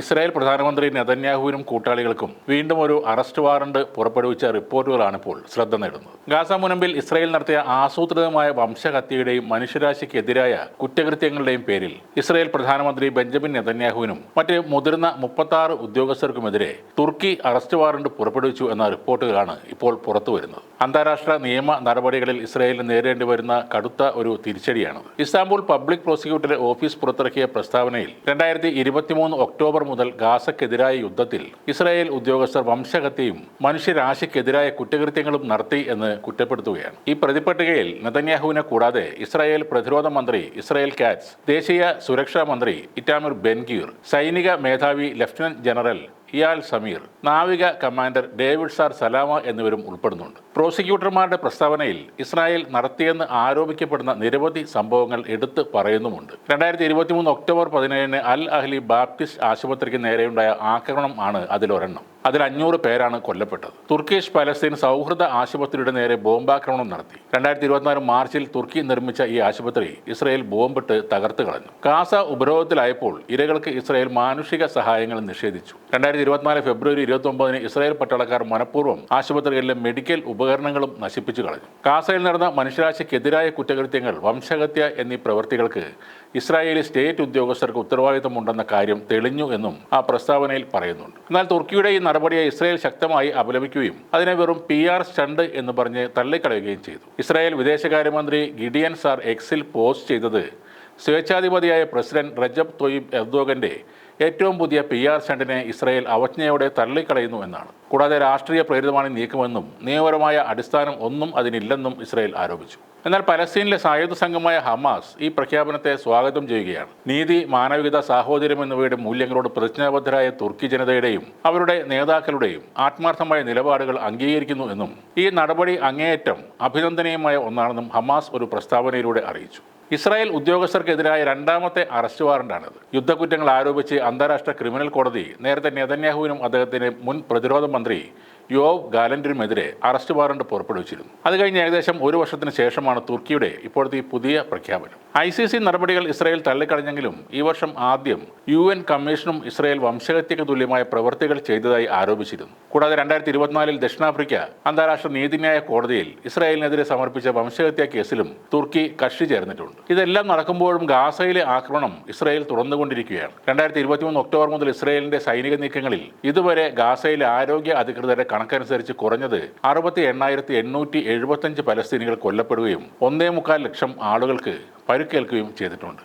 Israel പ്രധാനമന്ത്രി നെതന്യാഹുവിനും കൂട്ടാളികൾക്കും വീണ്ടും ഒരു അറസ്റ്റ് വാറണ്ട് പുറപ്പെടുവിച്ച റിപ്പോർട്ടുകളാണ് ഇപ്പോൾ ശ്രദ്ധ നേടുന്നത്. ഗാസ മുനമ്പിൽ ഇസ്രായേൽ നടത്തിയ ആസൂത്രിതമായ വംശഹത്യയുടെയും മനുഷ്യരാശിക്കെതിരായ കുറ്റകൃത്യങ്ങളുടെയും പേരിൽ ഇസ്രായേൽ പ്രധാനമന്ത്രി ബെഞ്ചമിൻ നെതന്യാഹുവിനും മറ്റ് മുതിർന്ന മുപ്പത്തി ആറ് ഉദ്യോഗസ്ഥർക്കുമെതിരെ തുർക്കി അറസ്റ്റ് വാറണ്ട് പുറപ്പെടുവിച്ചു എന്ന റിപ്പോർട്ടുകളാണ് ഇപ്പോൾ പുറത്തുവരുന്നത് അന്താരാഷ്ട്ര നിയമ നടപടികളിൽ ഇസ്രായേലിന് നേരിടേണ്ടി വരുന്ന കടുത്ത ഒരു തിരിച്ചടിയാണ്. ഇസ്താംബുൾ പബ്ലിക് പ്രോസിക്യൂട്ടർ ഓഫീസ് പുറത്തിറക്കിയ പ്രസ്താവനയിൽ രണ്ടായിരത്തി ഒക്ടോബർ മുതൽ ഗാസക്കെതിരായ യുദ്ധത്തിൽ ഇസ്രായേൽ ഉദ്യോഗസ്ഥർ വംശഹത്യയും മനുഷ്യരാശിക്കെതിരായ കുറ്റകൃത്യങ്ങളും നടത്തി എന്ന് കുറ്റപ്പെടുത്തുകയാണ്. ഈ പ്രതിപട്ടികയിൽ നെതന്യാഹുവിനെ കൂടാതെ ഇസ്രായേൽ പ്രതിരോധ മന്ത്രി ഇസ്രായേൽ കാറ്റ്സ് ദേശീയ സുരക്ഷാ മന്ത്രി ഇറ്റാമിർ ബെൻഗീർ സൈനിക മേധാവി ലഫ്റ്റനന്റ് ജനറൽ ഇയാൽ സമീർ നാവിക കമാൻഡർ ഡേവിഡ് സാർ സലാമ എന്നിവരും ഉൾപ്പെടുന്നുണ്ട്. പ്രോസിക്യൂട്ടർമാരുടെ പ്രസ്താവനയിൽ ഇസ്രായേൽ നടത്തിയെന്ന് ആരോപിക്കപ്പെടുന്ന നിരവധി സംഭവങ്ങൾ എടുത്തു പറയുന്നുമുണ്ട്. രണ്ടായിരത്തി ഇരുപത്തിമൂന്ന് ഒക്ടോബർ പതിനേഴിന് അൽ അഹ്ലി ബാപ്റ്റിസ്റ്റ് ആശുപത്രിക്ക് നേരെയുണ്ടായ ആക്രമണം ആണ് അതിലൊരെണ്ണം. അതിൽ അഞ്ഞൂറ് പേരാണ് കൊല്ലപ്പെട്ടത്. തുർക്കിഷ് പലസ്തീൻ സൗഹൃദ ആശുപത്രിയുടെ നേരെ ബോംബാക്രമണം നടത്തി. രണ്ടായിരത്തി ഇരുപത്തിനാല് മാർച്ചിൽ തുർക്കി നിർമ്മിച്ച ഈ ആശുപത്രി ഇസ്രയേൽ ബോംബിട്ട് തകർത്ത് കളഞ്ഞു. കാസ ഉപരോധത്തിലായപ്പോൾ ഇരകൾക്ക് ഇസ്രയേൽ മാനുഷിക സഹായങ്ങൾ നിഷേധിച്ചു. രണ്ടായിരത്തി ഇരുപത്തിനാല് ഫെബ്രുവരി ഇരുപത്തി ഒമ്പതിന് ഇസ്രയേൽ പട്ടാളക്കാർ മനഃപൂർവം ആശുപത്രികളിലെ മെഡിക്കൽ ഉപകരണങ്ങളും നശിപ്പിച്ചു കളഞ്ഞു. ഗാസയിൽ നടന്ന മനുഷ്യരാശിക്കെതിരായ കുറ്റകൃത്യങ്ങൾ വംശഹത്യ എന്നീ പ്രവൃത്തികൾക്ക് ഇസ്രായേലി സ്റ്റേറ്റ് ഉദ്യോഗസ്ഥർക്ക് ഉത്തരവാദിത്തമുണ്ടെന്ന കാര്യം തെളിഞ്ഞു എന്നും ആ പ്രസ്താവനയിൽ പറയുന്നുണ്ട്. എന്നാൽ തുർക്കിയുടെ ഈ നടപടിയെ ഇസ്രായേൽ ശക്തമായി അപലപിക്കുകയും അതിനെ വെറും പി ആർ സ്റ്റണ്ട് എന്ന് പറഞ്ഞ് തള്ളിക്കളയുകയും ചെയ്തു. ഇസ്രായേൽ വിദേശകാര്യമന്ത്രി ഗിഡിയൻ സാർ എക്സിൽ പോസ്റ്റ് ചെയ്തത് സ്വേച്ഛാധിപതിയായ പ്രസിഡന്റ് റജബ് തൊയ്ബ് എർദോഗന്റെ ഏറ്റവും പുതിയ പി ആർ സെന്റിനെ ഇസ്രായേൽ അവജ്ഞയോടെ തള്ളിക്കളയുന്നു എന്നാണ്. കൂടാതെ രാഷ്ട്രീയ പ്രേരിതമാണ് നീക്കുമെന്നും നിയമപരമായ അടിസ്ഥാനം ഒന്നും അതിനില്ലെന്നും ഇസ്രായേൽ ആരോപിച്ചു. എന്നാൽ പലസ്തീനിലെ സായുധ സംഘമായ ഹമാസ് ഈ പ്രഖ്യാപനത്തെ സ്വാഗതം ചെയ്യുകയാണ്. നീതി മാനവികത സാഹോദര്യം എന്നിവയുടെ മൂല്യങ്ങളോട് പ്രതിജ്ഞാബദ്ധരായ തുർക്കി ജനതയുടെയും അവരുടെ നേതാക്കളുടെയും ആത്മാർത്ഥമായ നിലപാടുകൾ അംഗീകരിക്കുന്നു എന്നും ഈ നടപടി അങ്ങേയറ്റം അഭിനന്ദനീയമായ ഒന്നാണെന്നും ഹമാസ് ഒരു പ്രസ്താവനയിലൂടെ അറിയിച്ചു. ഇസ്രായേൽ ഉദ്യോഗസ്ഥർക്കെതിരായ രണ്ടാമത്തെ അറസ്റ്റ് വാറണ്ടാണിത് യുദ്ധക്കുറ്റങ്ങൾ ആരോപിച്ച് അന്താരാഷ്ട്ര ക്രിമിനൽ കോടതി നേരത്തെ നെതന്യാഹുവിനും അദ്ദേഹത്തിന്റെ മുൻ പ്രതിരോധ മന്ത്രി യോവ് ഗാലൻഡിനുമെതിരെ അറസ്റ്റ് വാറണ്ട് പുറപ്പെടുവിച്ചിരുന്നു. അത് കഴിഞ്ഞ് ഏകദേശം ഒരു വർഷത്തിന് ശേഷമാണ് തുർക്കിയുടെ ഇപ്പോഴത്തെ ഈ പുതിയ പ്രഖ്യാപനം. ഐ സി സി നടപടികൾ ഇസ്രായേൽ തള്ളിക്കളഞ്ഞെങ്കിലും ഈ വർഷം ആദ്യം യു എൻ കമ്മീഷനും ഇസ്രായേൽ വംശഹത്യക്ക് തുല്യമായ പ്രവൃത്തികൾ ചെയ്തതായി ആരോപിച്ചിരുന്നു. കൂടാതെ രണ്ടായിരത്തി ഇരുപത്തിനാലിൽ ദക്ഷിണാഫ്രിക്ക അന്താരാഷ്ട്ര നീതിന്യായ കോടതിയിൽ ഇസ്രായേലിനെതിരെ സമർപ്പിച്ച വംശഹത്യാ കേസിലും തുർക്കി കക്ഷി ചേർന്നിട്ടുണ്ട്. ഇതെല്ലാം നടക്കുമ്പോഴും ഗാസയിലെ ആക്രമണം ഇസ്രായേൽ തുറന്നുകൊണ്ടിരിക്കുകയാണ്. രണ്ടായിരത്തി ഇരുപത്തിമൂന്ന് ഒക്ടോബർ മുതൽ ഇസ്രായേലിന്റെ സൈനിക നീക്കങ്ങളിൽ ഇതുവരെ ഗാസയിലെ ആരോഗ്യ അധികൃതരുടെ കണക്കനുസരിച്ച് കുറഞ്ഞത് അറുപത്തി എണ്ണായിരത്തി എണ്ണൂറ്റി എഴുപത്തഞ്ച് പലസ്തീനികൾ കൊല്ലപ്പെടുകയും ഒന്നേ മുക്കാൽ ലക്ഷം ആളുകൾക്ക് പരുക്കേൽക്കുകയും ചെയ്തിട്ടുണ്ട്.